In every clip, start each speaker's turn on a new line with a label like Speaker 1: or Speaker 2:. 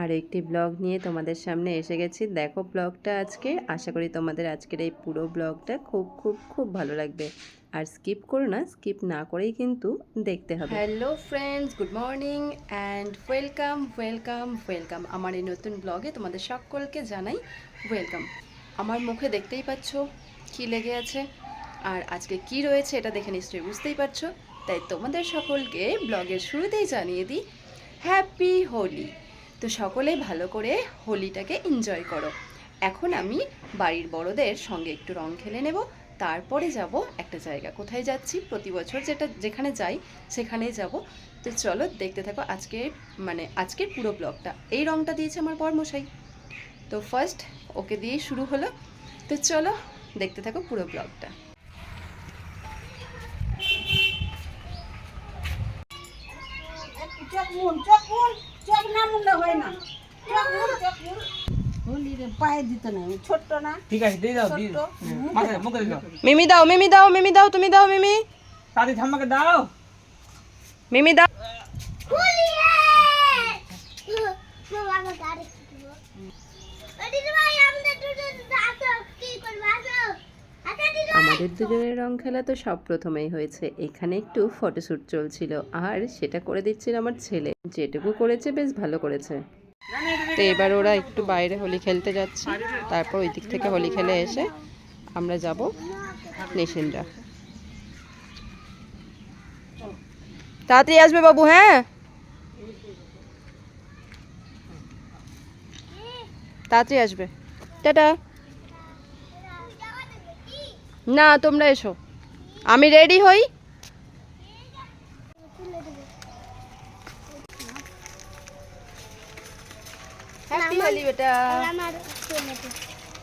Speaker 1: আর একটি ব্লগ নিয়ে তোমাদের সামনে এসে গেছি। দেখো ব্লগটা আজকে। আশা করি তোমাদের আজকের এই পুরো ব্লগটা খুব খুব খুব ভালো লাগবে। আর স্কিপ করো না, স্কিপ না করেই কিন্তু দেখতে হবে। Hello friends, good morning and welcome welcome welcome. আমার এই নতুন ব্লগে তোমাদের সকলকে জানাই ওয়েলকাম। আমার মুখে দেখতেই পাচ্ছ কি লেগে আছে আর আজকে কি রয়েছে এটা দেখে নিশ্চয়ই বুঝতেই পারছ। তাই তোমাদের সকলকে ব্লগের শুরুতেই জানিয়ে দিই, হ্যাপি হোলি। তো সকলেই ভালো করে হোলিটাকে এনজয় করো। এখন আমি বাড়ির বড়দের সঙ্গে একটু রং খেলে নেব, তারপরে যাব একটা জায়গা। কোথায় যাচ্ছি? প্রতি বছর যেটা, যেখানে যাই, সেখানেই যাব। তো চলো দেখতে থাকো আজকে মানে আজকের পুরো ব্লগটা। এই রংটা দিয়েছে আমার বরমশাই। তো ফার্স্ট ওকে দিয়েই শুরু হলো। তো চলো দেখতে থাকো পুরো ব্লগটা।
Speaker 2: চোখ মুন না হয় না।
Speaker 1: মিমি দাও মিমি দাও মিমি দাও তুমি দাও মিমি।
Speaker 3: তাড়াতাড়ি ঠাম্মাকে দাও।
Speaker 1: মিমি দাও। আমাদের দুজনের রং খেলা তো সব প্রথমেই হয়েছে। এখানে একটু ফটোশ্যুট চলছিল আর সেটা করে দিচ্ছিল আমার ছেলে। যেটুকু করেছে বেশ ভালো করেছে। তো এবার ওরা একটু বাইরে হোলি খেলতে যাচ্ছে। তারপর ওই দিক থেকে হোলি খেলে এসে আমরা যাব নেশিন্দা তাড়াতাড়ি আসবে বাবু হ্যাঁ? তাড়াতাড়ি আসবে। টাটা। না তোমরা এসো। আমি রেডি হই। হ্যাপি হোলি বেটা।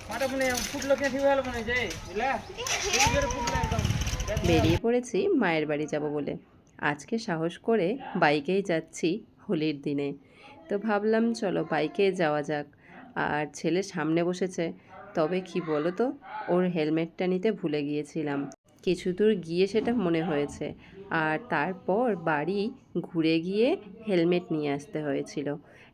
Speaker 3: মাথা ফোনে ফুটলো কে ঠিক হলো মনে যায় বুঝলা ফুটলো একদম।
Speaker 1: বেরিয়ে পড়েছি মায়ের বাড়ি যাব বলে। আজকে সাহস করে বাইকেই যাচ্ছি হোলির দিনে। তো ভাবলাম চলো বাইকে যাওয়া যাক। আর ছেলে সামনে বসেছে। তবে কি বলো তো ওর হেলমেটটা নিতে ভুলে গিয়েছিলাম। কিছু দূর গিয়ে সেটা মনে হয়েছে। আর তারপর বাড়ি ঘুরে গিয়ে হেলমেট নিয়ে আসতে হয়েছিল।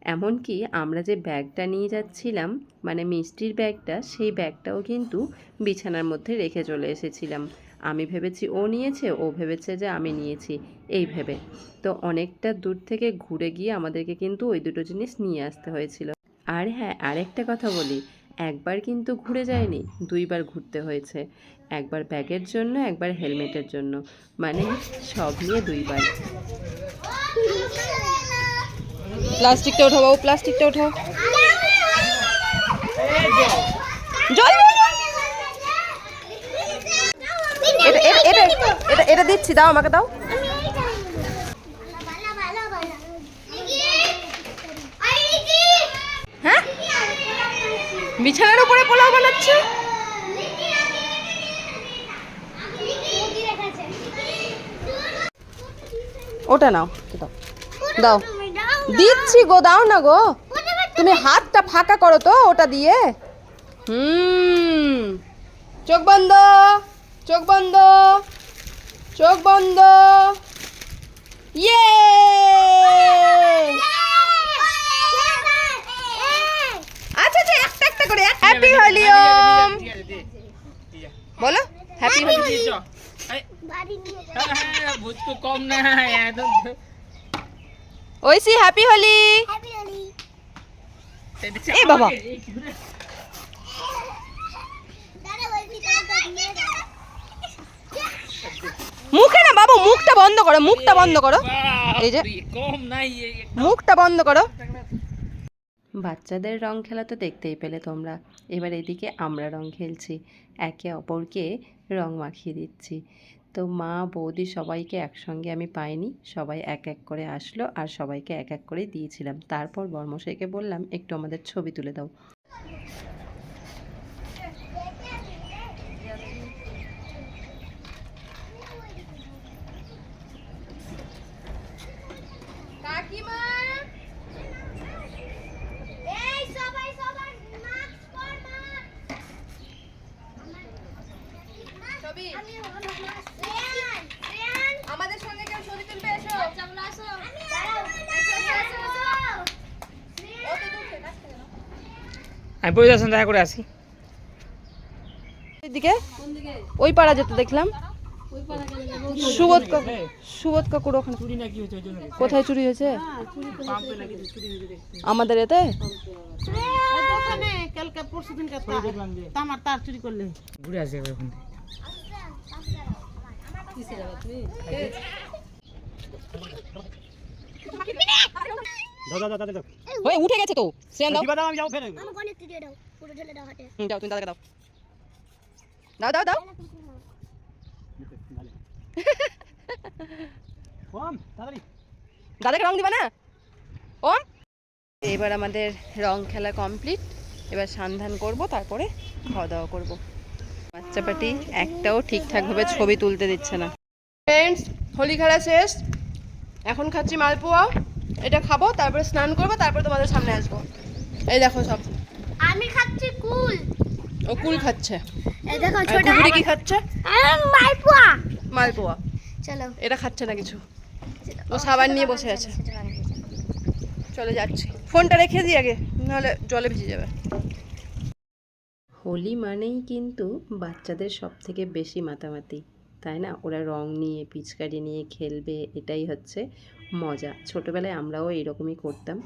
Speaker 1: এমনকি আমরা যে ব্যাগটা নিয়ে যাচ্ছিলাম মানে মিষ্টির ব্যাগটা, সেই ব্যাগটাও কিন্তু বিছানার মধ্যে রেখে চলে এসেছিলাম। আমি ভেবেছি ও নিয়েছে, ও ভেবেছে যে আমি নিয়েছি, এই ভেবে। তো অনেকটা দূর থেকে ঘুরে গিয়ে আমাদেরকে কিন্তু ওই দুটো জিনিস নিয়ে আসতে হয়েছিল। আর হ্যাঁ আরেকটা কথা বলি, একবার কিন্তু ঘুরে যায়নি, দুইবার ঘুরতে হয়েছে। একবার ব্যাগের জন্য, একবার হেলমেটের জন্য মানে সব নিয়ে দুইবার। প্লাস্টিকটা ওঠাও বাবু, প্লাস্টিকটা ওঠাও। এটা এটা দিচ্ছি, দাও আমাকে, দাও। হ্যাঁ? বিছানার উপরে পোলাও বানাচ্ছে? ওটা নাও দাও দাও। দিচ্ছি গো দাও না গো। তুমি হাতটা ফাঁকা করো তো ওটা দিয়ে। হুম। চোখ বন্ধ চোখ বন্ধ চোখ বন্ধ। ইয়ে আচ্ছা আচ্ছা একটা একটা করে হ্যাপি হোলি ওম বলো হ্যাপি হোলি
Speaker 3: দিয়ে যাও হ্যাঁ, কম না একদম।
Speaker 1: ওইসি হ্যাপি হোলি এ বাবা। মুখে না বাবু মুখটা বন্ধ করো মুখটা বন্ধ করো। এই যে। মুখটা বন্ধ করো। বাচ্চাদের রং খেলা তো দেখতেই পেলে তোমরা। এবার এদিকে আমরা রং খেলছি। একে অপরকে রং মাখিয়ে দিচ্ছি। তো মা, বৌদি সবাইকে একসঙ্গে আমি পাইনি। সবাই এক এক করে আসলো আর সবাইকে এক এক করে দিয়েছিলাম। তারপর বর্মশাইকে বললাম, একটু আমাদের ছবি তুলে দাও। ছবি আমাদের সঙ্গে কেউ ছবি তুলবে? এসো।
Speaker 3: আমি পরিদর্শন দেখা করে আসি।
Speaker 1: এদিকে? ওই পাড়া যেতে দেখলাম। সুবোধ কাকু সুবোধ কাকুর ওখানে।
Speaker 3: চুরি নাকি হচ্ছে
Speaker 1: কোথায় চুরি হয়েছে? আমাদের এতে?
Speaker 2: কালকে পরশু দিন তামার তার চুরি করলে।
Speaker 3: ঘুরে আসি
Speaker 1: ওই উঠে গেছে তো। সেন দাও।
Speaker 4: আমাকে অনেক দিয়ে দাও পুরো ঢেলে দাও হাতে।
Speaker 1: হুম, দাও তুমি দাদাকে দাও। দাও দাও দাও। দাদাকে রং দিবা না? ওম। এবার আমাদের রং খেলা কমপ্লিট এবার সান্ধান করব তারপরে খাওয়া দাওয়া করব। বাচ্চা পাটি একটাও ঠিকঠাকভাবে ছবি তুলতে দিচ্ছে না। ফ্রেন্ডস হোলি খেলা শেষ। এখন খাচ্ছি মালপোয়া। এটা খাব তারপরে স্নান করব তারপরে তোমাদের সামনে আসব। এই দেখো সব।
Speaker 4: আমি খাচ্ছি কুল।
Speaker 1: ও কুল খাচ্ছে।
Speaker 4: এই দেখো ছোট
Speaker 1: কুকুরি কি খাচ্ছে?
Speaker 4: মাইপুয়া
Speaker 1: মালপোয়া।
Speaker 4: চলো।
Speaker 1: এটা খাচ্ছে না কিছু। ও সাবান নিয়ে বসে আছে। চলে যাচ্ছি। ফোনটা রেখে দিই আগে নাহলে জলে ভিজে যাবে। হোলি মানেই কিন্তু বাচ্চাদের সব থেকে বেশি মাতামাতি, তাই না? ওরা রং নিয়ে, পিচকারি নিয়ে খেলবে, এটাই হচ্ছে মজা। ছোটোবেলায় আমরাও এরকমই করতাম।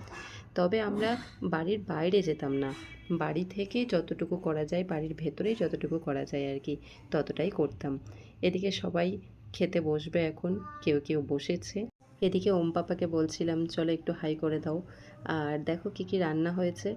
Speaker 1: তবে আমরা বাড়ির বাইরে যেতাম না। বাড়ি থেকে যতটুকু করা যায়, বাড়ির ভেতরেই যতটুকু করা যায় আর কি, ততটাই করতাম। এদিকে সবাই খেতে বসবে এখন, কেউ কেউ বসেছে। এদিকে ওম পাপাকে বলছিলাম, চলো একটু হাই করে দাও। আর দেখো কি কি রান্না হয়েছে।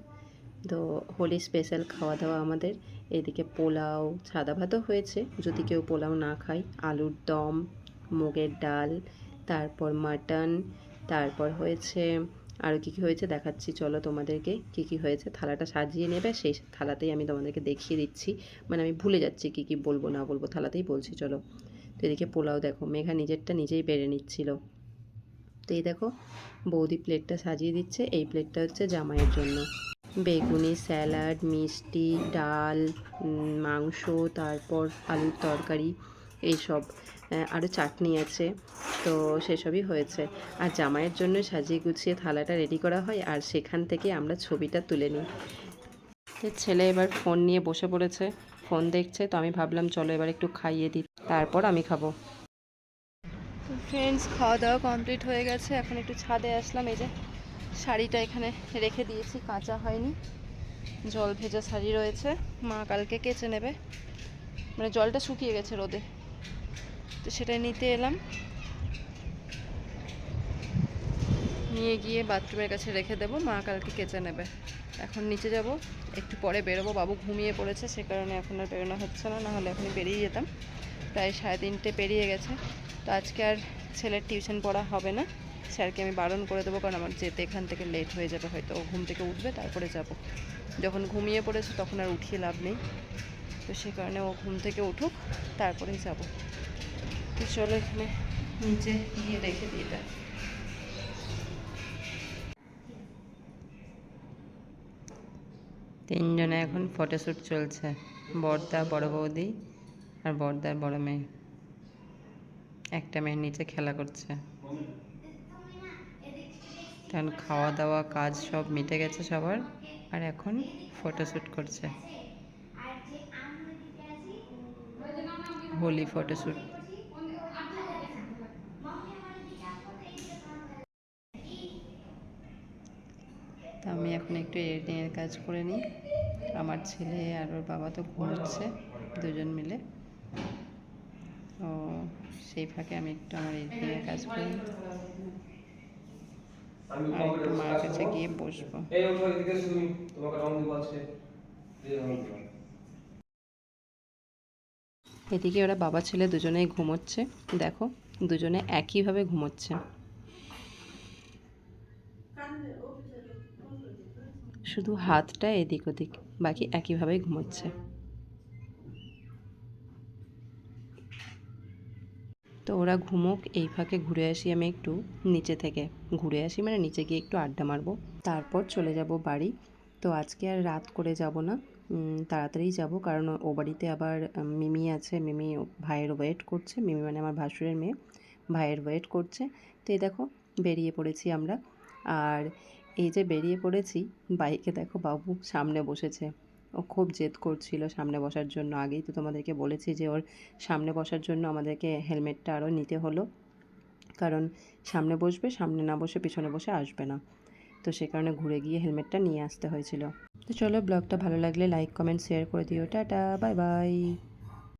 Speaker 1: তো হোলি স্পেশাল খাওয়া দাওয়া আমাদের। এদিকে পোলাও সাদা ভাতও হয়েছে। যদি কেউ পোলাও না খায়, আলুর দম, মুগের ডাল, তারপর মাটন, তারপর হয়েছে আরও কী কী হয়েছে দেখাচ্ছি। চলো তোমাদেরকে কী কী হয়েছে, থালাটা সাজিয়ে নেবে, সেই থালাতেই আমি তোমাদেরকে দেখিয়ে দিচ্ছি। মানে আমি ভুলে যাচ্ছি কী কী বলব, না বলব, থালাতেই বলছি, চলো। তো এদিকে পোলাও দেখো, মেঘা নিজেরটা নিজেই বেড়ে নিচ্ছিল। তো এই দেখো, বৌদি প্লেটটা সাজিয়ে দিচ্ছে, এই প্লেটটা হচ্ছে জামাইয়ের জন্য। বেগুনি স্যালাড, মিষ্টি, ডাল মাংস, তারপর আলুর তরকারি, এইসব। আরও চাটনি আছে, তো সেসবই হয়েছে। আর জামাইয়ের জন্য সাজিয়ে গুছিয়ে থালাটা রেডি করা হয়, আর সেখান থেকে আমরা ছবিটা তুলে নিই। ছেলে এবার ফোন নিয়ে বসে পড়েছে, ফোন দেখছে, তো আমি ভাবলাম, চলো এবার একটু খাইয়ে দিই, তারপর আমি খাব। ফ্রেন্ডস খাওয়া দাওয়া কমপ্লিট হয়ে গেছে, এখন একটু ছাদে আসলাম, এই যে শাড়িটা এখানে রেখে দিয়েছি, কাঁচা হয়নি। জল ভেজা শাড়ি রয়েছে। মা কালকে কেচে নেবে। মানে জলটা শুকিয়ে গেছে রোদে। তো সেটা নিতে এলাম। নিয়ে গিয়ে বাথরুমের কাছে রেখে দেবো। মা কালকে কেচে নেবে। এখন নিচে যাব। একটু পরে বেরোবো। বাবু ঘুমিয়ে পড়েছে, সে কারণে এখন আর বেরোনো হচ্ছে না। নাহলে এখনই বেরিয়ে যেতাম। প্রায় সাড়ে তিনটে পেরিয়ে গেছে। তো আজকে আর ছেলের টিউশন পড়া হবে না। স্যারকে আমি বারণ করে দেবো, কারণ আমার যেতে এখান থেকে লেট হয়ে যাবে, হয়তো ঘুম থেকে উঠবে, তারপরে যাব। যখন ঘুমিয়ে পড়েছে তখন আর উঠিয়ে লাভ নেই। তো সে কারণে ও ঘুম থেকে উঠুক, তারপরেই যাব। তো চলো এখানে নিচে গিয়ে রেখে দিই এটা। তিনজনে এখন ফটোশ্যুট চলছে, বর্দা বড় বৌদি আর বর্দার বড় মেয়ে। একটা মেয়ের নিচে খেলা করছে। কারণ খাওয়া দাওয়া কাজ সব মিটে গেছে সবার। আর এখন ফটোশ্যুট করছে। হোলি ফটোশ্যুট তা আমি এখন একটু এডিটিংয়ের কাজ করে নিই। আমার ছেলে আর ওর বাবা তো ঘুমোচ্ছে, দুজন মিলে। ও সেই ফাঁকে আমি একটু আমার এডিটিংয়ের কাজ করি। আর একটু মার কাছে গিয়ে বসবো।
Speaker 5: এই ওঠো এদিকে তুমি তোমাকে রং দিব আছে।
Speaker 1: এদিকে ওরা বাবা ছেলে দুজনেই ঘুমোচ্ছে। দেখো দুজনে একইভাবে ঘুমোচ্ছে। শুধু হাতটা এদিক ওদিক বাকি একইভাবেই ঘুমোচ্ছে। তো ওরা ঘুমোক, এই ফাঁকে ঘুরে আসি আমি একটু নিচে থেকে। ঘুরে আসি মানে নিচে গিয়ে একটু আড্ডা মারবো। তারপর চলে যাব বাড়ি। তো আজকে আর রাত করে যাব না। তাড়াতাড়ি যাব কারণ ও বাড়িতে আবার মিমি আছে। মিমি ভাইয়ের ওয়েট করছে। মিমি মানে আমার ভাসুরের মেয়ে। ভাইয়ের ওয়েট করছে। তো এই দেখো, বেরিয়ে পড়েছি আমরা। আর এই যে বেরিয়ে পড়েছি, বাইকে দেখো বাবু সামনে বসেছে। ও খুব জেদ করছিল সামনে বসার জন্য আগেই। তো তোমাদেরকে বলেছি যে ওর সামনে বসার জন্য আমাদেরকে হেলমেটটা আরও নিতে হলো। কারণ সামনে বসবে, সামনে না বসে পিছনে বসে আসবে না। তো সে কারণে ঘুরে গিয়ে হেলমেটটা নিয়ে আসতে হয়েছিল। তো চলো, ব্লগটা ভালো লাগলে লাইক কমেন্ট শেয়ার করে দিও। Tata bye bye